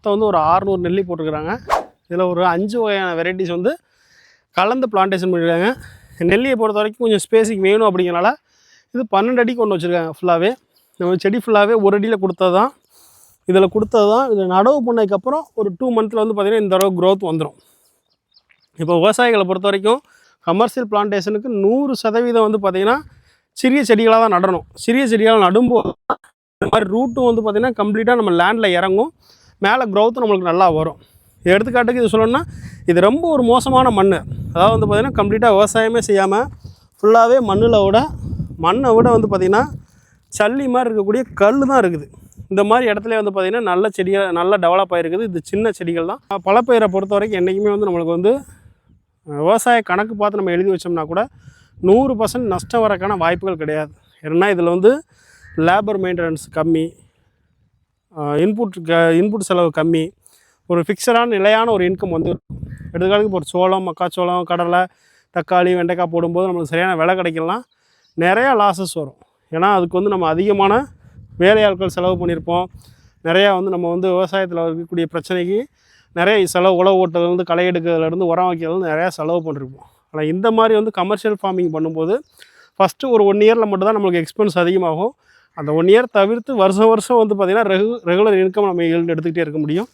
மொத்தம் வந்து ஒரு ஆறுநூறு நெல்லி போட்டிருக்கிறாங்க. இதில் ஒரு அஞ்சு வகையான வெரைட்டிஸ் வந்து கலந்து பிளான்டேஷன் பண்ணியிருக்காங்க. நெல்லியை பொறுத்த வரைக்கும் கொஞ்சம் ஸ்பேஸிங் வேணும் அப்படிங்கிறனால இது பன்னெண்டு அடிக்கு கொண்டு வச்சுருக்காங்க ஃபுல்லாகவே நம்ம செடி ஃபுல்லாகவே ஒரு அடியில் கொடுத்தது தான். இதில் கொடுத்தது தான். இதில் நடவு பண்ணதுக்கப்புறம் ஒரு டூ மந்த்தில் வந்து பார்த்திங்கன்னா இந்த தடவை க்ரோத் வந்துடும் இப்போ விவசாயிகளை பொறுத்த வரைக்கும் கமர்ஷியல் பிளான்டேஷனுக்கு நூறு சதவீதம் வந்து பார்த்திங்கன்னா சிறிய செடிகளாக தான் நடணும். சிறிய செடிகளாக நடும்போது இந்த மாதிரி ரூட்டும் வந்து பார்த்திங்கன்னா கம்ப்ளீட்டாக நம்ம லேண்டில் இறங்கும். மேலே growth நம்மளுக்கு நல்லா வரும். எடுத்துக்காட்டுக்கு இது சொல்லணும்னா இது ரொம்ப ஒரு மோசமான மண் அதாவது வந்து பார்த்திங்கன்னா கம்ப்ளீட்டாக விவசாயமே செய்யாமல் ஃபுல்லாகவே மண்ணில் விட மண்ணை விட வந்து பார்த்திங்கன்னா சல்லி மாதிரி இருக்கக்கூடிய கல் தான் இருக்குது. இந்த மாதிரி இடத்துல வந்து பார்த்திங்கன்னா நல்ல செடிகள் நல்லா டெவலப் ஆகிருக்குது இது சின்ன செடிகள் தான். பழப்பயிரை பொறுத்த வரைக்கும் என்றைக்குமே வந்து நம்மளுக்கு வந்து விவசாய கணக்கு பார்த்து நம்ம எழுதி வச்சோம்னா கூட நூறு பர்சன்ட் நஷ்டம் வரக்கான வாய்ப்புகள் கிடையாது. ஏன்னா இதில் வந்து லேபர் மெயின்டெனன்ஸ் கம்மி இன்புட் க இன்புட் செலவு கம்மி. ஒரு ஃபிக்ஸடான நிலையான ஒரு இன்கம் வந்து இருக்கும். எடுத்துக்காட்டுக்கு இப்போ ஒரு சோளம் மக்காச்சோளம் கடலை தக்காளி வெண்டைக்காய் போடும்போது நம்மளுக்கு சரியான விலை கிடைக்கலாம் நிறையா லாஸஸ் வரும். ஏன்னா அதுக்கு வந்து நம்ம அதிகமான வேலையாட்கள் செலவு பண்ணியிருப்போம். நிறையா வந்து நம்ம வந்து விவசாயத்தில் இருக்கக்கூடிய பிரச்சனைக்கு நிறைய செலவு உழவு ஓட்டுறதுலேருந்து களை எடுக்கிறதுலேருந்து உரம் வைக்கிறதுலேருந்து நிறையா செலவு பண்ணியிருப்போம். ஆனால் இந்த மாதிரி வந்து கமர்ஷியல் ஃபார்மிங் பண்ணும்போது ஃபஸ்ட்டு ஒரு ஒன் இயரில் மட்டும் தான் நம்மளுக்கு எக்ஸ்பென்ஸ் அதிகமாகும். அந்த ஒன் இயர் தவிர்த்து வருஷம் வருஷம் வந்து பார்த்திங்கன்னா ரெகு ரெகுலர் இன்கம் நம்ம எடுத்துக்கிட்டே இருக்க முடியும்.